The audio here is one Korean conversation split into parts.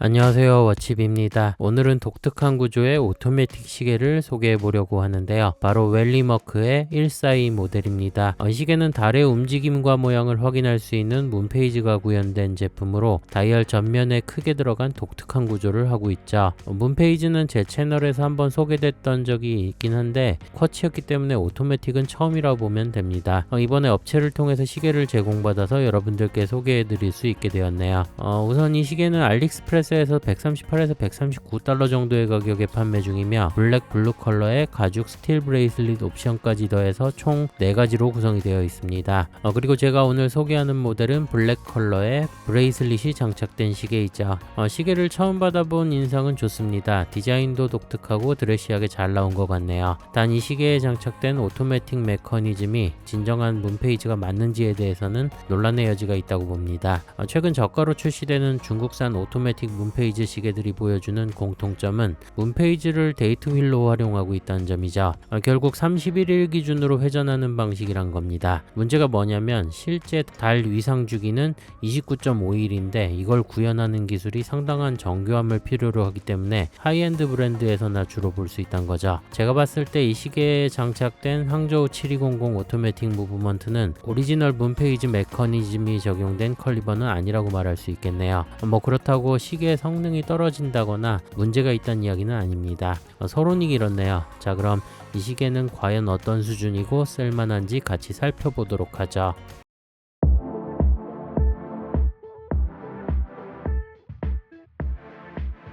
안녕하세요 워칩입니다. 오늘은 독특한 구조의 오토매틱 시계를 소개해 보려고 하는데요. 바로 웰리머크의 142 모델입니다. 어, 이 시계는 달의 움직임과 모양을 확인할 수 있는 문페이지가 구현된 제품으로 다이얼 전면에 크게 들어간 독특한 구조를 하고 있죠. 어, 문페이지는 제 채널에서 한번 소개됐던 적이 있긴 한데 쿼츠였기 때문에 오토매틱은 처음이라고 보면 됩니다. 어, 이번에 업체를 통해서 시계를 제공받아서 여러분들께 소개해 드릴 수 있게 되었네요. 어, 우선 이 시계는 알리익스프레스 프레스에서 138에서 139달러 정도의 가격에 판매 중이며 블랙 블루 컬러의 가죽 스틸 브레이슬릿 옵션까지 더해서 총 4가지로 구성이 되어 있습니다. 어, 그리고 제가 오늘 소개하는 모델은 블랙 컬러의 브레이슬릿이 장착된 시계이죠. 어, 시계를 처음 받아본 인상은 좋습니다. 디자인도 독특하고 드레시하게 잘 나온 것 같네요. 단 이 시계에 장착된 오토매틱 메커니즘이 진정한 문페이지가 맞는지에 대해서는 논란의 여지가 있다고 봅니다. 어, 최근 저가로 출시되는 중국산 오토매틱 문페이지 시계들이 보여주는 공통점은 문페이지를 데이트 휠로 활용하고 있다는 점이죠. 어, 결국 31일 기준으로 회전하는 방식이란 겁니다. 문제가 뭐냐면 실제 달 위상 주기는 29.5일인데 이걸 구현하는 기술이 상당한 정교함을 필요로 하기 때문에 하이엔드 브랜드에서나 주로 볼 수 있다는 거죠. 제가 봤을 때 이 시계에 장착된 항저우 7200 오토매틱 무브먼트는 오리지널 문페이지 메커니즘이 적용된 컬리버는 아니라고 말할 수 있겠네요. 뭐 그렇다고 시계 성능이 떨어진다거나 문제가 있다는 이야기는 아닙니다. 어, 서론이 길었네요. 자 그럼 이 시계는 과연 어떤 수준이고 쓸만한지 같이 살펴보도록 하죠.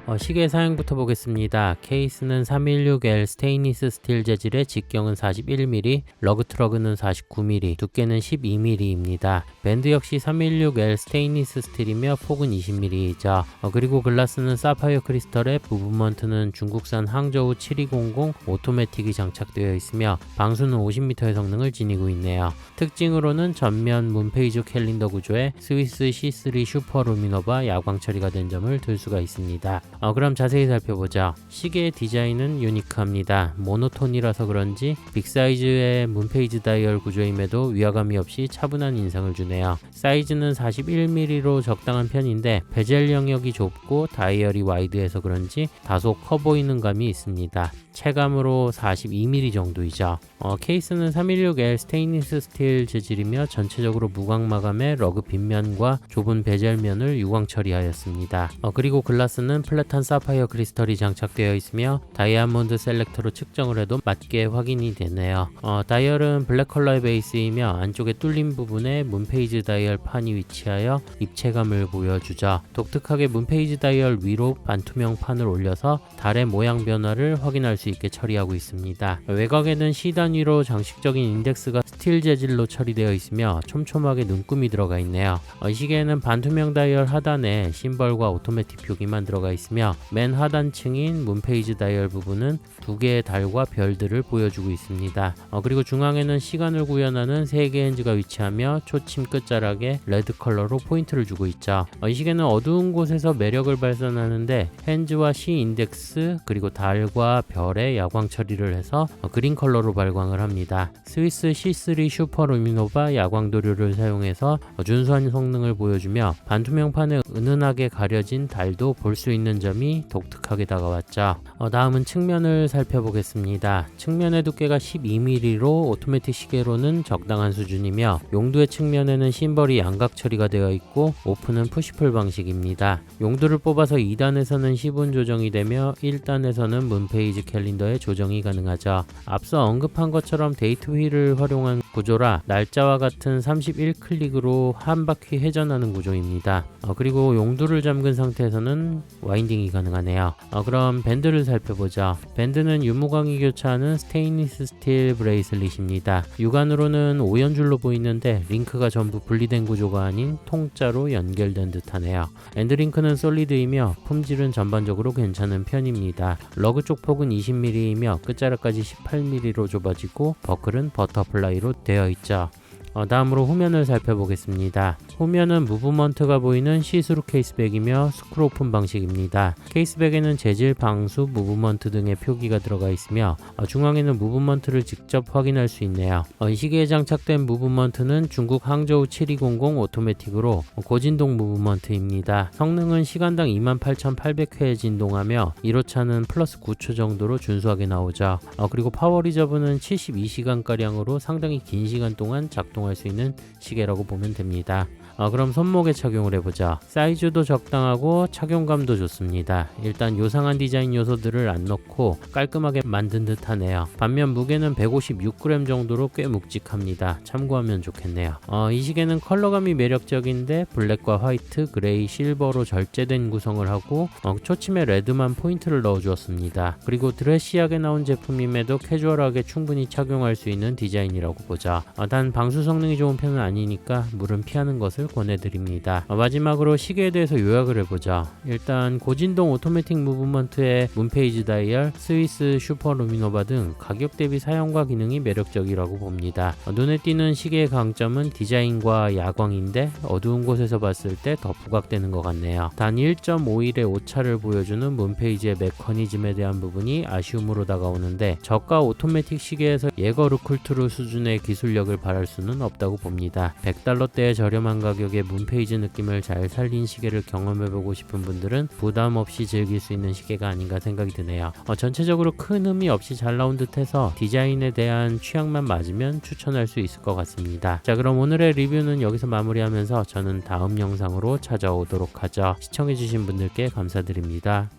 어, 시계 사양부터 보겠습니다. 케이스는 316L 스테인리스 스틸 재질의 직경은 41mm, 러그 트러그는 49mm, 두께는 12mm입니다. 밴드 역시 316L 스테인리스 스틸이며 폭은 20mm이죠. 어, 그리고 글라스는 사파이어 크리스털의 부분먼트는 중국산 항저우 7200 오토매틱이 장착되어 있으며 방수는 50m의 성능을 지니고 있네요. 특징으로는 전면 문페이지 캘린더 구조에 스위스 C3 슈퍼 루미노바 야광 처리가 된 점을 들 수가 있습니다. 어, 그럼 자세히 살펴보자. 시계의 디자인은 유니크합니다. 모노톤이라서 그런지 빅사이즈의 문페이지 다이얼 구조임에도 위화감이 없이 차분한 인상을 주네요. 사이즈는 41mm로 적당한 편인데 베젤 영역이 좁고 다이얼이 와이드해서 그런지 다소 커 보이는 감이 있습니다. 체감으로 42mm 정도이죠. 어, 케이스는 316L 스테인리스 스틸 재질이며 전체적으로 무광 마감의 러그 빗면과 좁은 베젤면을 유광 처리하였습니다. 어, 그리고 글라스는 플랫 한 사파이어 크리스털이 장착되어 있으며 다이아몬드 셀렉터로 측정을 해도 맞게 확인이 되네요. 어, 다이얼은 블랙 컬러의 베이스이며 안쪽에 뚫린 부분에 문페이지 다이얼 판이 위치하여 입체감을 보여주죠. 독특하게 문페이지 다이얼 위로 반투명 판을 올려서 달의 모양 변화를 확인할 수 있게 처리하고 있습니다. 외곽에는 C 단 위로 장식적인 인덱스가 스틸 재질로 처리되어 있으며 촘촘하게 눈금이 들어가 있네요. 어, 이 시계에는 반투명 다이얼 하단에 심벌과 오토매틱 표기만 들어가 있 으며 맨 하단층인 문페이지 다이얼 부분은 두 개의 달과 별들을 보여주고 있습니다. 어, 그리고 중앙에는 시간을 구현하는 세 개의 핸즈가 위치하며 초침 끝자락에 레드 컬러로 포인트를 주고 있죠. 어, 이 시계는 어두운 곳에서 매력을 발산하는데 핸즈와 C 인덱스 그리고 달과 별의 야광 처리를 해서 어, 그린 컬러로 발광을 합니다. 스위스 C3 슈퍼 루미노바 야광 도료를 사용해서 어, 준수한 성능을 보여주며 반투명판에 은은하게 가려진 달도 볼 수 있는 점이 독특하게 다가왔죠. 어, 다음은 측면을 살펴보겠습니다. 측면의 두께가 12mm로 오토매틱 시계로는 적당한 수준이며 용두의 측면에는 심벌이 양각 처리가 되어 있고 오픈은 푸시풀 방식입니다. 용두를 뽑아서 2단에서는 시분 조정이 되며 1단에서는 문페이지 캘린더에 조정이 가능하죠. 앞서 언급한 것처럼 데이트 휠을 활용한 구조라 날짜와 같은 31클릭으로 한 바퀴 회전하는 구조입니다. 어, 그리고 용두를 잠근 상태에서는 와인딩 이 가능하네요. 어, 그럼 밴드를 살펴보죠. 밴드는 유무광이 교차하는 스테인리스 스틸 브레이슬릿입니다. 육안으로는 5연줄로 보이는데 링크가 전부 분리된 구조가 아닌 통짜로 연결된 듯하네요. 엔드링크는 솔리드이며 품질은 전반적으로 괜찮은 편입니다. 러그 쪽 폭은 20mm이며 끝자락까지 18mm로 좁아지고 버클은 버터플라이로 되어 있죠. 어, 다음으로 후면을 살펴보겠습니다. 후면은 무브먼트가 보이는 시스루 케이스백이며 스크롤 오픈 방식입니다. 케이스백에는 재질, 방수, 무브먼트 등의 표기가 들어가 있으며 어, 중앙에는 무브먼트를 직접 확인할 수 있네요. 어, 이 시계에 장착된 무브먼트는 중국 항저우 7200 오토매틱으로 고진동 무브먼트입니다. 성능은 시간당 28,800회 진동하며 1호차는 플러스 9초 정도로 준수하게 나오죠. 어, 그리고 파워 리저브는 72시간가량으로 상당히 긴 시간 동안 작동 할 수 있는 시계라고 보면 됩니다. 어, 그럼 손목에 착용을 해보자. 사이즈도 적당하고 착용감도 좋습니다. 일단 요상한 디자인 요소들을 안 넣고 깔끔하게 만든 듯 하네요. 반면 무게는 156g 정도로 꽤 묵직합니다. 참고하면 좋겠네요. 어, 이 시계는 컬러감이 매력적인데 블랙과 화이트, 그레이, 실버로 절제된 구성을 하고 어, 초침에 레드만 포인트를 넣어주었습니다. 그리고 드레시하게 나온 제품임에도 캐주얼하게 충분히 착용할 수 있는 디자인이라고 보자. 어, 단 방수 성 능이 좋은 편은 아니니까 물은 피하는 것을 권해드립니다. 어, 마지막으로 시계에 대해서 요약을 해보자. 일단 고진동 오토매틱 무브먼트의 문페이지 다이얼, 스위스 슈퍼 루미노바 등 가격 대비 사용과 기능이 매력적이라고 봅니다. 어, 눈에 띄는 시계의 강점은 디자인과 야광인데 어두운 곳에서 봤을 때 더 부각되는 것 같네요. 단 1.5일의 오차를 보여주는 문페이지의 메커니즘에 대한 부분이 아쉬움으로 다가오는데 저가 오토매틱 시계에서 예거 루쿨트루 수준의 기술력을 바랄 수는 없다고 봅니다. 100달러대의 저렴한 가격의 문페이지 느낌을 잘 살린 시계를 경험해보고 싶은 분들은 부담 없이 즐길 수 있는 시계가 아닌가 생각이 드네요. 어, 전체적으로 큰 흠이 없이 잘 나온 듯해서 디자인에 대한 취향만 맞으면 추천할 수 있을 것 같습니다. 자 그럼 오늘의 리뷰는 여기서 마무리하면서 저는 다음 영상으로 찾아오도록 하죠. 시청해주신 분들께 감사드립니다.